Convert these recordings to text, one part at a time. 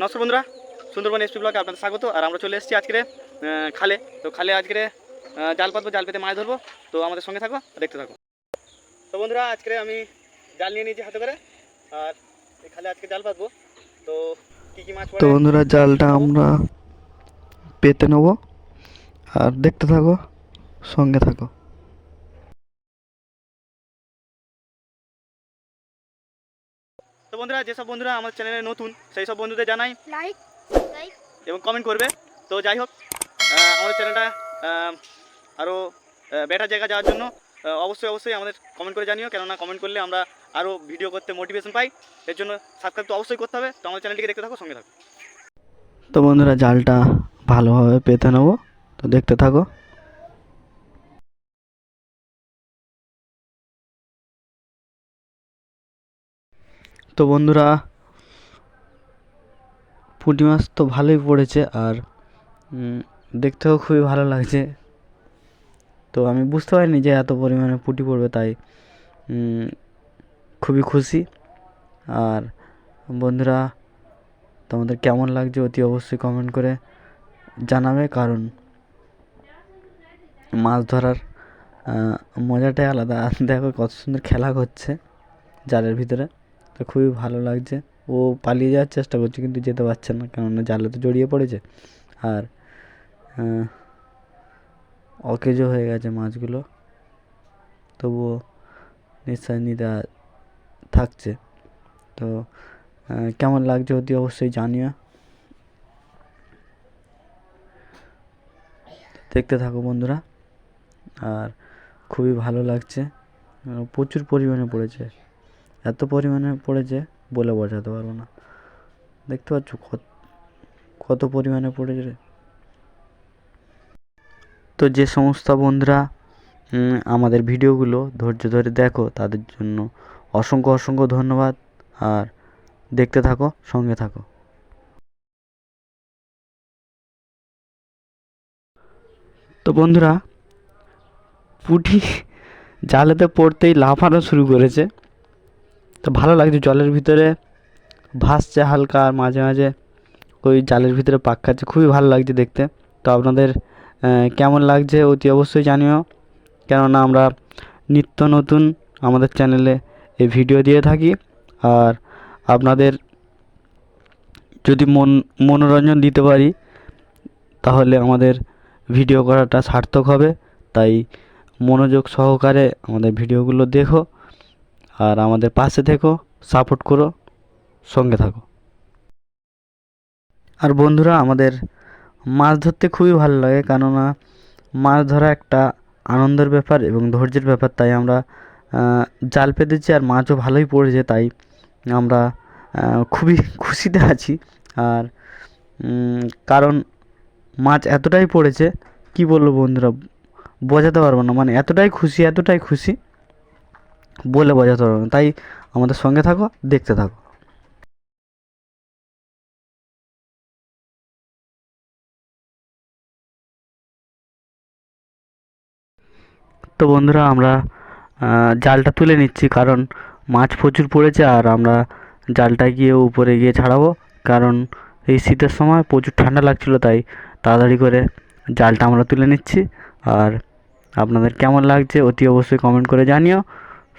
নমস্কার বন্ধুরা, সুন্দরবন এসপি ব্লগে আপনাদের স্বাগত। আর আমরা চলে এসেছি আজকে খালে। তো খালে আজকে জাল পাতবো, জাল পেতে মাছ ধরবো। তো আমাদের সঙ্গে থাকো, দেখতে থাকো। তো বন্ধুরা, আজকে আমি জাল নিয়ে নিয়েছি হাতে করে। আর এই খালে আজকে জাল পাতবো। তো কী কী মাছ তো বন্ধুরা, জালটা আমরা পেতে নেব। আর দেখতে থাকো, সঙ্গে থাকো। তো বন্ধুরা যেসব বন্ধুরা আমার চ্যানেলে নতুন সেই সব বন্ধুদের জানাই লাইক লাইক এবং কমেন্ট করবে। তো যাই হোক আমাদের চ্যানেলটা আরও বেটার জায়গা যাওয়ার জন্য অবশ্যই অবশ্যই আমাদের কমেন্ট করে জানিও। কেননা কমেন্ট করলে আমরা আরও ভিডিও করতে মোটিভেশন পাই। এর জন্য সাবস্ক্রাইব তো অবশ্যই করতে হবে। তো আমাদের চ্যানেলটিকে দেখতে থাকো সঙ্গে থাকো। তো বন্ধুরা জালটা ভালোভাবে পেতে নেব। তো দেখতে থাকো। তো বন্ধুরা, পুঁটি মাছ তো ভালোই পড়েছে আর দেখতেও খুবই ভালো লাগছে। তো আমি বুঝতে পারিনি যে এত পরিমাণে পুঁটি পড়বে, তাই খুবই খুশি। আর বন্ধুরা, তোমাদের কেমন লাগছে অতি অবশ্যই কমেন্ট করে জানাবে, কারণ মাছ ধরার মজাটাই আলাদা। দেখো কত সুন্দর খেলা করছে, জালের ভিতরে। তো খুবই ভালো লাগছে। ও পালিয়ে যাওয়ার চেষ্টা করছে কিন্তু যেতে পারছে না, কেননা জালে তো জড়িয়ে পড়েছে। আর অকেজো হয়ে গেছে মাছগুলো। তবুও নিঃশ্বাস নিতে থাকছে। তো কেমন লাগছে অতি অবশ্যই জানিও। দেখতে থাকো বন্ধুরা। আর, খুবই ভালো লাগছে। প্রচুর পরিমাণে পড়েছে। এত পরিমাণে পড়েছে বলে বোঝাতে পারব না। দেখতে পাচ্ছ কত পরিমাণে পড়েছে তো যে সমস্ত বন্ধুরা আমাদের ভিডিওগুলো ধৈর্য ধরে দেখো, তাদের জন্য অসংখ্য অসংখ্য ধন্যবাদ। আর দেখতে থাকো, সঙ্গে থাকো। তো বন্ধুরা পুঁটি জালেতে পড়তেই লাফানো শুরু করেছে। তো ভালো লাগছে জলের ভিতরে। ভাসছে হালকা আর মাঝে মাঝে ওই জালের ভিতরে পাক খাচ্ছে। খুবই ভালো লাগছে দেখতে। তো আপনাদের কেমন লাগছে অতি অবশ্যই জানিও। কেননা আমরা নিত্য নতুন আমাদের চ্যানেলে এই ভিডিও দিয়ে থাকি। আর আপনাদের যদি মন, মনোরঞ্জন দিতে পারি, তাহলে আমাদের ভিডিও করাটা সার্থক হবে। তাই মনোযোগ সহকারে আমাদের ভিডিওগুলো দেখো। আর আমাদের পাশে থেকো, সাপোর্ট করো, সঙ্গে থাকো। আর বন্ধুরা, আমাদের মাছ ধরতে খুবই ভালো লাগে, কেননা মাছ ধরা একটা আনন্দের ব্যাপার এবং ধৈর্যের ব্যাপার। তাই আমরা জাল পেতেছি আর মাছও ভালোই পড়েছে, তাই আমরা খুবই খুশিতে আছি। আর কারণ মাছ এতটাই পড়েছে, কি বলব বন্ধুরা, বোঝাতে পারব না। মানে এতটাই খুশি এতটাই খুশি বলে বোঝাতে পারব না। তাই আমাদের সঙ্গে থাকো, দেখতে থাকো। তো বন্ধুরা, আমরা জালটা তুলে নিচ্ছি কারণ মাছ প্রচুর পড়েছে আর আমরা জালটা গিয়ে উপরে গিয়ে ছাড়াবো কারণ এই শীতের সময় প্রচুর ঠান্ডা লাগছিল তাই তাড়াতাড়ি করে জালটা আমরা তুলে নিচ্ছি। আর আপনাদের কেমন লাগছে অতি অবশ্যই কমেন্ট করে জানিও।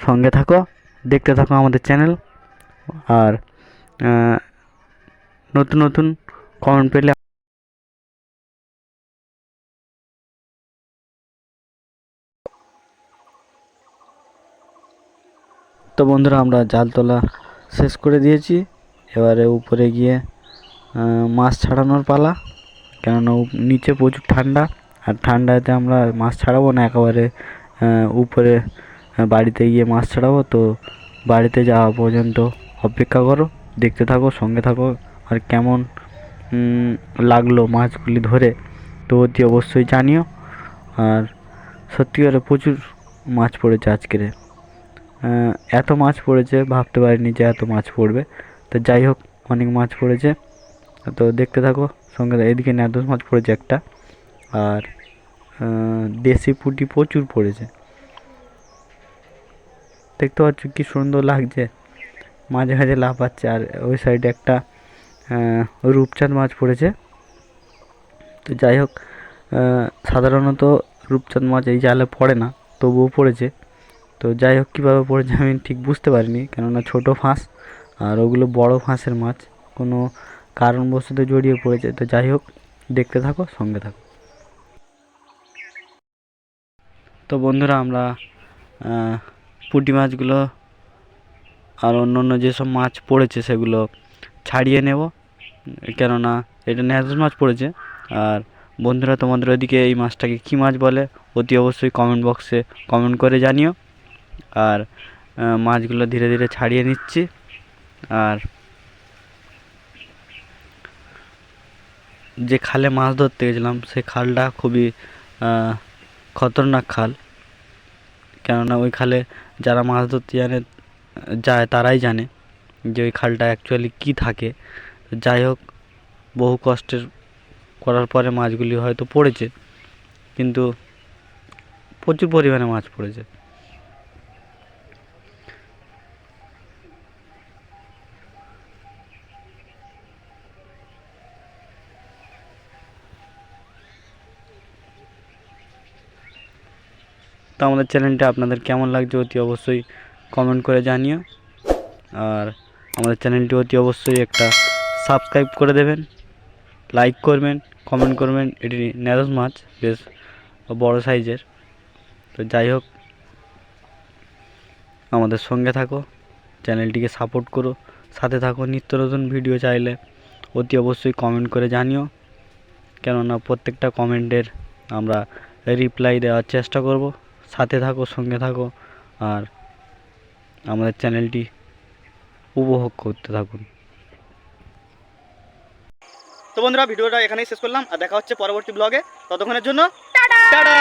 সঙ্গে থাকো, দেখতে থাকো আমাদের চ্যানেল। আর নতুন নতুন কমেন্ট পেলে তো বন্ধুরা, আমরা জাল তোলা শেষ করে দিয়েছি। এবারে উপরে গিয়ে মাছ ছাড়ানোর পালা। কেননা নিচে প্রচুর ঠান্ডা। আর ঠান্ডাতে আমরা মাছ ছাড়াবো না, একেবারে উপরে বাড়িতে গিয়ে মাছ ছাড়াবো তো বাড়িতে যাওয়া পর্যন্ত অপেক্ষা করো, দেখতে থাকো, সঙ্গে থাকো। আর কেমন লাগল মাছগুলি ধরে, তো অতি অবশ্যই জানিও। আর সত্যিকারে প্রচুর মাছ পড়েছে আজকের। এত মাছ পড়েছে, ভাবতে পারিনি যে এত মাছ পড়বে। তো যাই হোক, অনেক মাছ পড়েছে। তো দেখতে থাকো, সঙ্গে এদিকে ন্যাদোস মাছ পড়েছে একটা। আর দেশি পুঁটি প্রচুর পড়েছে। দেখতে পাচ্ছ কি সুন্দর লাগছে। মাঝে মাঝে লাফাচ্ছে আর ওই সাইডে একটা রূপচাঁদ মাছ পড়েছে। তো যাই হোক সাধারণত রূপচাঁদ মাছ এই জালে পড়ে না, তবুও পড়েছে। তো যাই হোক, কীভাবে পড়েছে আমি ঠিক বুঝতে পারিনি, কেননা ছোটো ফাঁস আর ওগুলো বড় ফাঁসের মাছ, কোনো কারণবশত জড়িয়ে পড়েছে। তো যাই হোক, দেখতে থাকো, সঙ্গে থাকো। তো বন্ধুরা, আমরা পুঁটি মাছগুলো আর অন্য অন্য যেসব মাছ পড়েছে সেগুলো ছাড়িয়ে নেব। কেননা এটা ন্যাস মাছ পড়েছে। আর বন্ধুরা, তোমাদের ওদিকে এই মাছটাকে কী মাছ বলে অতি অবশ্যই কমেন্ট বক্সে কমেন্ট করে জানিও। আর মাছগুলো ধীরে ধীরে ছাড়িয়ে নিচ্ছি। আর যে খালে মাছ ধরতে গেছিলাম সেই খালটা খুবই খতরনাক খাল। কেননা ওই খালে যারা মাছ ধরতে জানে, যায় তারাই জানে যে ওই খালটা অ্যাকচুয়ালি কী থাকে। যাই হোক, বহু কষ্টের করার পরে মাছগুলি হয়তো পড়েছে, কিন্তু প্রচুর পরিমাণে মাছ পড়েছে। তো আমাদের চ্যানেলটা আপনাদের কেমন লাগছে অতি অবশ্যই কমেন্ট করে জানিও। আর আমাদের চ্যানেলটি অতি অবশ্যই একটা সাবস্ক্রাইব করে দেবেন লাইক করবেন কমেন্ট করবেন। এটি ন্যারোস মাছ, বেশ বড় সাইজের। তো যাই হোক, আমাদের সঙ্গে থাকো, চ্যানেলটিকে সাপোর্ট করো। সাথে থাকো, নিত্য নতুন ভিডিও চাইলে অতি অবশ্যই কমেন্ট করে জানিও। কেননা প্রত্যেকটা কমেন্টের আমরা রিপ্লাই দেওয়ার চেষ্টা করব। সাথে থাকো সঙ্গে থাকো আর আমাদের চ্যানেলটি উপভোগ করতে থাকুন। তো বন্ধুরা ভিডিওটা এখানেই শেষ করলাম আর দেখা হচ্ছে পরবর্তী ব্লগে ততক্ষণের জন্য টাটা!